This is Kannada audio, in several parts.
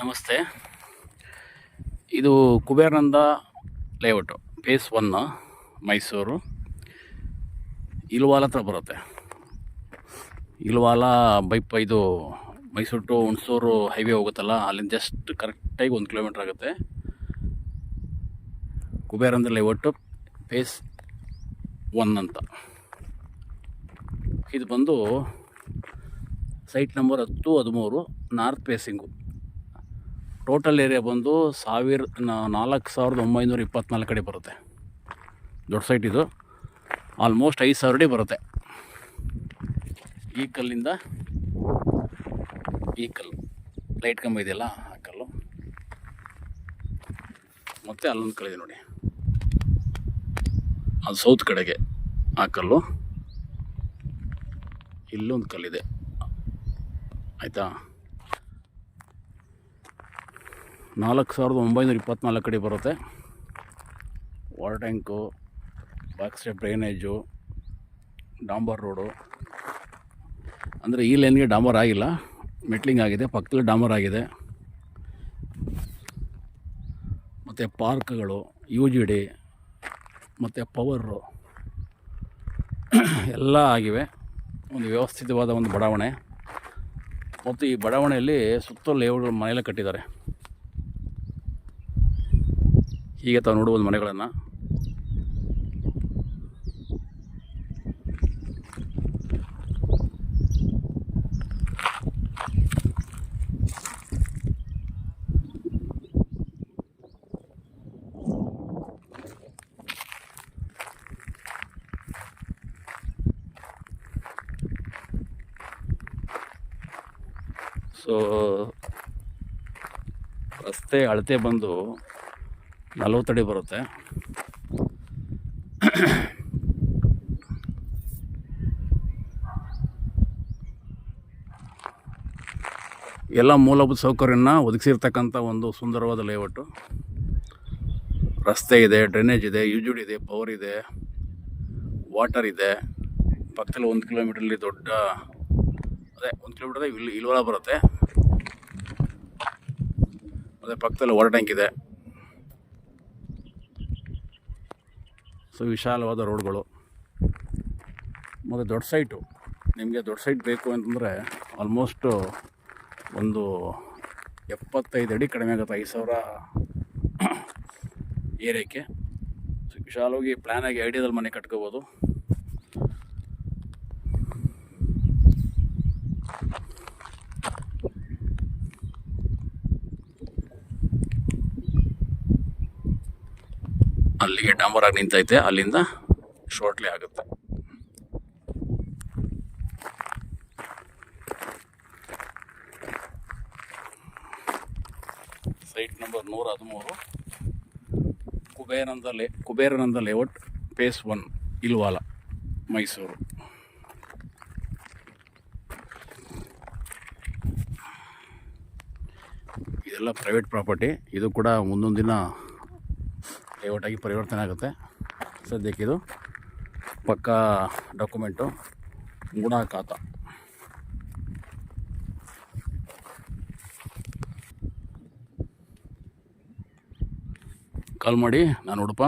ನಮಸ್ತೆ. ಇದು Kuberananda layout phase one Mysuru. Ilavala ಹತ್ರ ಬರುತ್ತೆ. ಇಲ್ವಾಲ ಬೈಪ್ ಇದು ಮೈಸೂರು ಟು ಹುಣಸೂರು ಹೈವೇ ಹೋಗುತ್ತಲ್ಲ, ಅಲ್ಲಿಂದ ಜಸ್ಟ್ ಕರೆಕ್ಟಾಗಿ ಒಂದು ಕಿಲೋಮೀಟ್ರ್ ಆಗುತ್ತೆ. ಕುಬೇರಾನಂದ ಲೇಔಟು ಫೇಸ್ ಒನ್ ಅಂತ. ಇದು ಬಂದು ಸೈಟ್ ನಂಬರ್ ಹತ್ತು, ಹದಿಮೂರು ನಾರ್ತ್ ಫೇಸಿಂಗು ಟೋಟಲ್ ಏರಿಯಾ ಬಂದು ಸಾವಿರ ನಾಲ್ಕು ಸಾವಿರದ ಒಂಬೈನೂರ ಇಪ್ಪತ್ನಾಲ್ಕು ಅಡಿ ಬರುತ್ತೆ. ದೊಡ್ಡ ಸೈಟ್ ಇದು. ಆಲ್ಮೋಸ್ಟ್ ಐದು ಸಾವಿರ ಅಡಿ ಬರುತ್ತೆ. ಈ ಕಲ್ಲಿಂದ ಈ ಕಲ್ಲು. ಲೈಟ್ ಕಂಬ ಇದೆಯಲ್ಲ, ಆ ಕಲ್ಲು. ಮತ್ತು ಅಲ್ಲೊಂದು ಕಲ್ಲಿದೆ ನೋಡಿ. ಅದು ಸೌತ್ ಕಡೆಗೆ ಆ ಕಲ್ಲು. ಇಲ್ಲೊಂದು ಕಲ್ಲಿದೆ. ಆಯಿತಾ? ನಾಲ್ಕು ಸಾವಿರದ ಒಂಬೈನೂರ ಇಪ್ಪತ್ತ್ನಾಲ್ಕು ಅಡಿ ಬರುತ್ತೆ. ವಾಟರ್ ಟ್ಯಾಂಕು ಬಾಕ್ಸ್ ಡ್ರೈನೇಜು ಡಾಂಬರ್ ರೋಡು ಅಂದರೆ ಈ ಲೈನ್ಗೆ ಡಾಂಬರ್ ಆಗಿಲ್ಲ. ಮೆಟ್ಲಿಂಗ್ ಆಗಿದೆ, ಪಕ್ಕದಲ್ಲಿ ಡಾಂಬರ್ ಆಗಿದೆ. ಮತ್ತು ಪಾರ್ಕ್ಗಳು ಯು ಜಿ ಡಿ ಮತ್ತು ಪವರು ಎಲ್ಲ ಆಗಿವೆ. ಒಂದು ವ್ಯವಸ್ಥಿತವಾದ ಒಂದು ಬಡಾವಣೆ. ಮತ್ತು ಈ ಬಡಾವಣೆಯಲ್ಲಿ ಸುತ್ತಲೂ ಲೇಔಟ್ಗಳು ಮನೆಯಲ್ಲೇ ಕಟ್ಟಿದ್ದಾರೆ. ಹೀಗೆ ತಾವು ನೋಡುವುದು ಮನೆಗಳನ್ನು. ಸೊ ರಸ್ತೆ ಅಳತೆ ಬಂದು ನಲವತ್ತಡಿ ಬರುತ್ತೆ. ಎಲ್ಲ ಮೂಲಭೂತ ಸೌಕರ್ಯನ ಒದಗಿಸಿರ್ತಕ್ಕಂಥ ಒಂದು ಸುಂದರವಾದ ಲೇಔಟು ರಸ್ತೆ ಇದೆ ಡ್ರೈನೇಜ್ ಇದೆ ಯೂಜುಡ್ ಇದೆ ಪವರ್ ಇದೆ ವಾಟರ್ ಇದೆ. ಪಕ್ಕದಲ್ಲಿ ಒಂದು ಕಿಲೋಮೀಟ್ರಲ್ಲಿ ದೊಡ್ಡ, ಅದೇ ಒಂದು ಕಿಲೋಮೀಟರ್ ಇಲ್ಲಿ ಇಲ್ವಲ ಬರುತ್ತೆ. ಅದೇ ಪಕ್ಕದಲ್ಲಿ ವಾಟರ್ ಟ್ಯಾಂಕ್ ಇದೆ. ಸೊ, ವಿಶಾಲವಾದ ರೋಡ್ಗಳು. ಮತ್ತು ದೊಡ್ಡ ಸೈಟು. ನಿಮಗೆ ದೊಡ್ಡ ಸೈಟ್ ಬೇಕು ಅಂತಂದರೆ ಆಲ್ಮೋಸ್ಟು ಒಂದು ಎಪ್ಪತ್ತೈದು ಅಡಿ ಕಡಿಮೆ ಆಗುತ್ತೆ, ಐದು ಸಾವಿರ ಏರಿಯಾಕ್ಕೆ ಸೊ, ವಿಶಾಲವಾಗಿ ಪ್ಲ್ಯಾನಾಗಿ ಐಡಿಯಾದಲ್ಲಿ ಮನೆ ಕಟ್ಕೋಬೋದು. ಅಲ್ಲಿಗೆ ಡಾಂಬರ್ ಆಗಿ ನಿಂತೈತೆ, ಅಲ್ಲಿಂದ ಶಾರ್ಟ್ಲಿ ಆಗುತ್ತೆ. ಸೈಟ್ ನಂಬರ್ ನೂರ ಹದಿಮೂರು. ಕುಬೇರಾನಂದ ಲೇ Kuberananda layout phase one Ilwala, Mysuru. ಇದೆಲ್ಲ ಪ್ರೈವೇಟ್ ಪ್ರಾಪರ್ಟಿ ಇದು ಕೂಡ ಮುಂದೊಂದು ದಿನ ಲೇಔಟ್ ಆಗಿ ಪರಿವರ್ತನೆ ಆಗುತ್ತೆ. ಸದ್ಯಕ್ಕೆ ಇದು ಪಕ್ಕಾ ಡಾಕ್ಯುಮೆಂಟು ಗುಣ ಖಾತ ಕಾಲ್ ಮಾಡಿ ನಾನು Udupa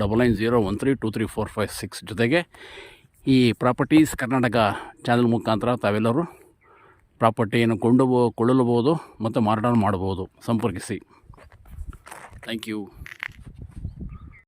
double nine zero one three two three four five six ಜೊತೆಗೆ ಈ ಪ್ರಾಪರ್ಟೀಸ್ ಕರ್ನಾಟಕ ಚಾನಲ್ ಮುಖಾಂತರ ತಾವೆಲ್ಲರೂ ಪ್ರಾಪರ್ಟಿಯನ್ನು ಕೊಂಡು ಕೊಳ್ಳಲಬಹುದು ಮತ್ತು ಮಾರಾಟ ಮಾಡಬಹುದು. ಸಂಪರ್ಕಿಸಿ. Thank you